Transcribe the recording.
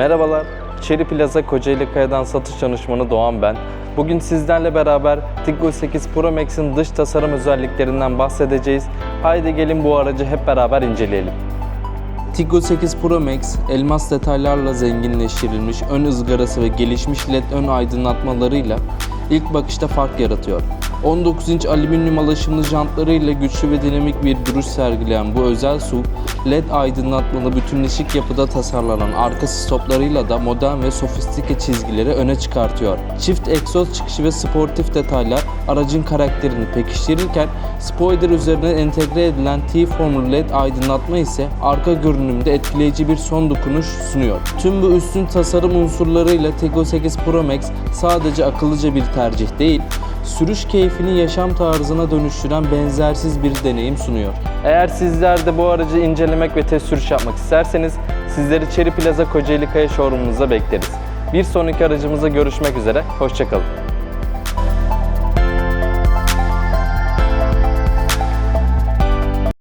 Merhabalar, Çeri Plaza Kocaeli Kaya'dan satış danışmanı Doğan ben. Bugün sizlerle beraber Tiggo 8 Pro Max'in dış tasarım özelliklerinden bahsedeceğiz. Haydi gelin bu aracı hep beraber inceleyelim. Tiggo 8 Pro Max, elmas detaylarla zenginleştirilmiş ön ızgarası ve gelişmiş led ön aydınlatmalarıyla ilk bakışta fark yaratıyor. 19 inç alüminyum alaşımlı jantlarıyla güçlü ve dinamik bir duruş sergileyen bu özel SUV, led aydınlatmalı bütünleşik yapıda tasarlanan arka stoplarıyla da modern ve sofistike çizgileri öne çıkartıyor. Çift egzoz çıkışı ve sportif detaylar aracın karakterini pekiştirirken spoiler üzerine entegre edilen T-Form LED aydınlatma ise arka görünümde etkileyici bir son dokunuş sunuyor. Tüm bu üstün tasarım unsurlarıyla Tiggo 8 Pro Max sadece akıllıca bir tercih değil, sürüş keyfini yaşam tarzına dönüştüren benzersiz bir deneyim sunuyor. Eğer sizler de bu aracı incelemek ve test sürüş yapmak isterseniz sizleri Çeri Plaza Kocaeli Kaya Showroom'umuza bekleriz. Bir sonraki aracımızda görüşmek üzere, hoşçakalın.